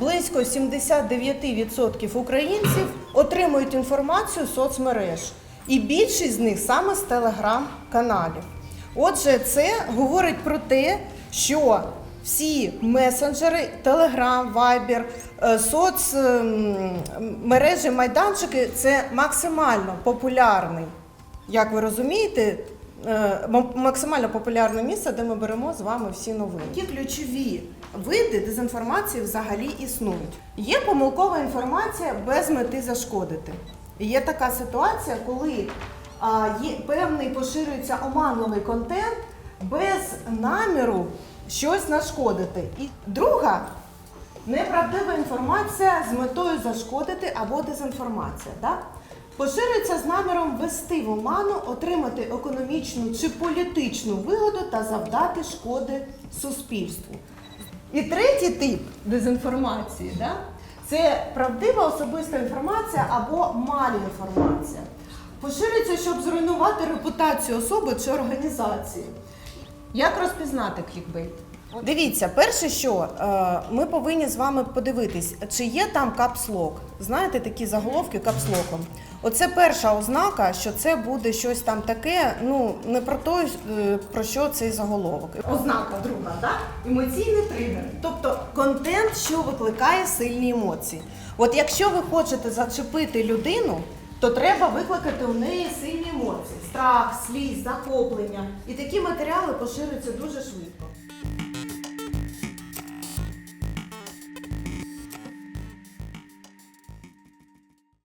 близько 79% українців отримують інформацію з соцмереж. І більшість з них саме з телеграм-каналів. Отже, це говорить про те, що всі месенджери, Viber, е, соцмережі, майданчики це максимально популярний, як ви розумієте, максимально популярне місце, де ми беремо з вами всі новини. Які ключові види дезінформації взагалі існують? Є помилкова інформація без мети зашкодити. Є така ситуація, коли а, є певний поширюється оманливий контент без наміру щось нашкодити. І друга неправдива інформація з метою зашкодити або дезінформація. Да? Поширюється з наміром ввести в оману, отримати економічну чи політичну вигоду та завдати шкоди суспільству. І третій тип дезінформації да? це правдива особиста інформація або малінформація. Поширюється, щоб зруйнувати репутацію особи чи організації. Як розпізнати клікбейт? Дивіться, перше, що е, ми повинні з вами подивитись, чи є там капслок. Знаєте, такі заголовки капслоком. Оце перша ознака, що це буде щось там таке, ну не про те, про що цей заголовок. Ознака друга, да? емоційний тригер. Тобто контент, що викликає сильні емоції. От якщо ви хочете зачепити людину, то треба викликати у неї сильні емоції: страх, сліз, захоплення. І такі матеріали поширюються дуже швидко.